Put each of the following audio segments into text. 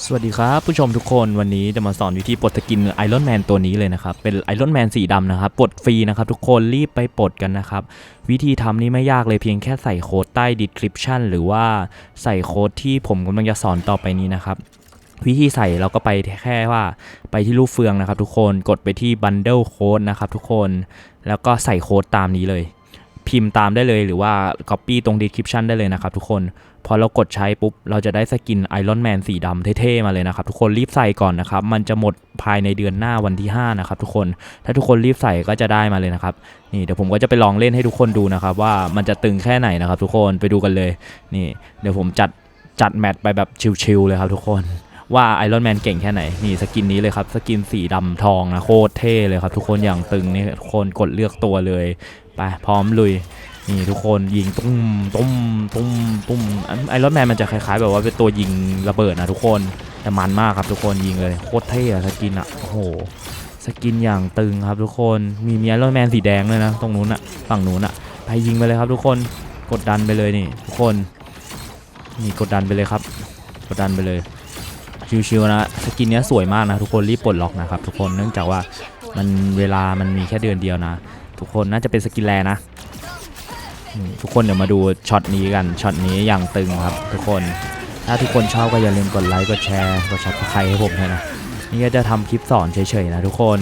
สวัสดีครับ ผู้ชมทุกคนวันนี้จะมาสอนวิธีปลดสกินไอรอนแมนตัวนี้เลยนะครับ เป็นไอรอนแมนสีดำนะครับ ปลดฟรีนะครับ ทุกคนรีบไปปลดกันนะครับ วิธีทำนี่ไม่ยากเลยเพียงแค่ใส่โค้ดใต้ description หรือว่าใส่โค้ดที่ผมกำลังจะสอนต่อไปนี้นะครับ วิธีใส่เราก็ไปแค่ว่าไปที่รูปเฟืองนะครับ ทุกคนกดไปที่ bundle code นะครับทุกคนแล้วก็ใส่โค้ดตามนี้เลย พิมพ์ตามได้เลยหรือว่า copy ตรง description ได้เลยนะครับทุกคน พอเรากดใช้ปุ๊บ เราจะได้สกินไอรอนแมนสีดำเท่ๆมาเลยนะครับ ทุกคนรีบใส่ก่อนนะครับ มันจะหมดภายในเดือนหน้าวันที่ 5 นะครับทุกคน ถ้าทุกคนรีบใส่ก็จะได้มาเลยนะครับ นี่เดี๋ยวผมก็จะไปลองเล่นให้ทุกคนดูนะครับ ว่ามันจะตึงแค่ไหนนะครับ ทุกคนไปดูกันเลย นี่ เดี๋ยวผมจัดจัดแมตช์ไปแบบชิลๆเลยครับทุกคนว่าไอรอนแมนเก่งแค่ไหน นี่สกินนี้เลยครับ สกินสีดำทองนะ โคตรเท่เลยครับ ทุกคนอย่างตึงนี่ทุกคนกดเลือกตัวเลย ไปพร้อมลุยนี่ทุกคนยิงตุ้มตุ้มตุ้มตุ้มไอรอนแมนมันจะคล้ายๆ แบบว่าเป็นตัวยิงระเบิดนะทุกคนแต่มันมากครับทุกคนยิงเลยโคตรเท่อะสกินอะโอ้โหสกินอย่างตึงครับทุกคนมีมีไอรอนแมนสีแดงเลยนะตรงนู้นอะฝั่งนู้นอะไปยิงไปเลยครับทุกคนกดดันไปเลยนี่ทุกคนนี่กดดันไปเลยครับ กดดันไปเลยชิวๆนะสกินเนี้ยสวยมากนะทุกคนรีบปลดล็อกนะครับทุกคนเนื่องจากว่ามันเวลามันมีแค่เดือนเดียวนะ ทุกคนน่าจะเป็นสกินแรนะทุกคนเดี๋ยวมาดูช็อตนี้กันช็อตนี้อย่างตึงครับ ทุกคนถ้าทุกคนชอบก็อย่าลืมกดไลค์กดแชร์กดซับสไครให้ผมด้วยนะนี่ก็จะทำคลิปสอนเฉยๆนะทุกคน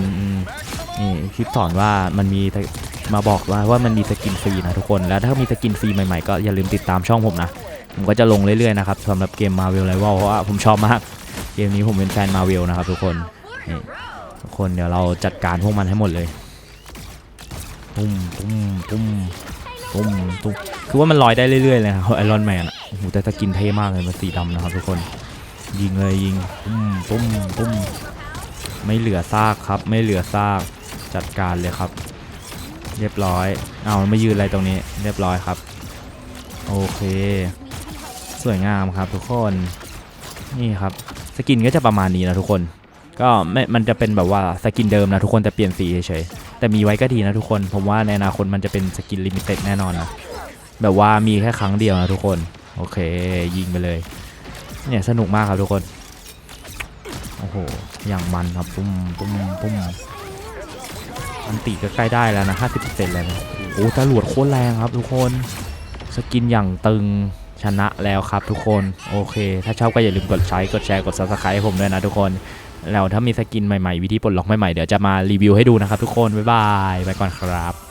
นี่คลิปสอนว่ามันมีมาบอกว่าว่ามันมีสกินฟรีนะทุกคนแล้วถ้ามีสกินฟรีใหม่ๆก็อย่าลืมติดตามช่องผมนะผมก็จะลงเรื่อยๆนะครับสำหรับเกม Marvel Rival เพราะว่าผมชอบมากเกมนี้ผมเป็นแฟน Marvel นะครับทุกคนทุกคนเดี๋ยวเราจัดการพวกมันให้หมดเลย ตุ้มตุ้มตุ้มตุ้มตุ้มคือว่ามันลอยได้เรื่อยๆเลยครับไอรอนแมนอะโอ้โหแต่สกินเท่มากเลยมันสีดำนะครับทุกคน ยิงเลยยิงตุ้มตุ้มตุ้มไม่เหลือซากครับ ไม่เหลือซากจัดการเลยครับ เรียบร้อย เอาไม่ยืนอะไรตรงนี้ เรียบร้อยครับ โอเค สวยงามครับทุกคนนี่ครับสกินก็จะประมาณนี้นะทุกคน ก็ไม่มันจะเป็นแบบว่าสกินเดิมนะทุกคนแต่เปลี่ยนสีเฉย แต่มีไว้ก็ดีนะทุกคน ผมว่าในอนาคตมันจะเป็นสกินลิมิเต็ดแน่นอนนะแบบว่ามีแค่ครั้งเดียวนะทุกคน โอเค ยิงไปเลย เนี่ยสนุกมากครับทุกคน โอ้โห อย่างมันครับปุ้มปุ้มปุ้มอันติก็ใกล้ได้แล้วนะ50%แล้วนะโอ้ตำรวจโคตรแรงครับทุกคน สกินอย่างตึงชนะแล้วครับทุกคน โอเค ถ้าชอบก็อย่าลืมกดไลค์กดแชร์กด subscribe ให้ผมด้วยนะทุกคน แล้วถ้ามีสกินใหม่ๆ วิธีปลดล็อกใหม่ๆ เดี๋ยวจะมารีวิวให้ดูนะครับทุกคน บ๊ายบาย ไปก่อนครับ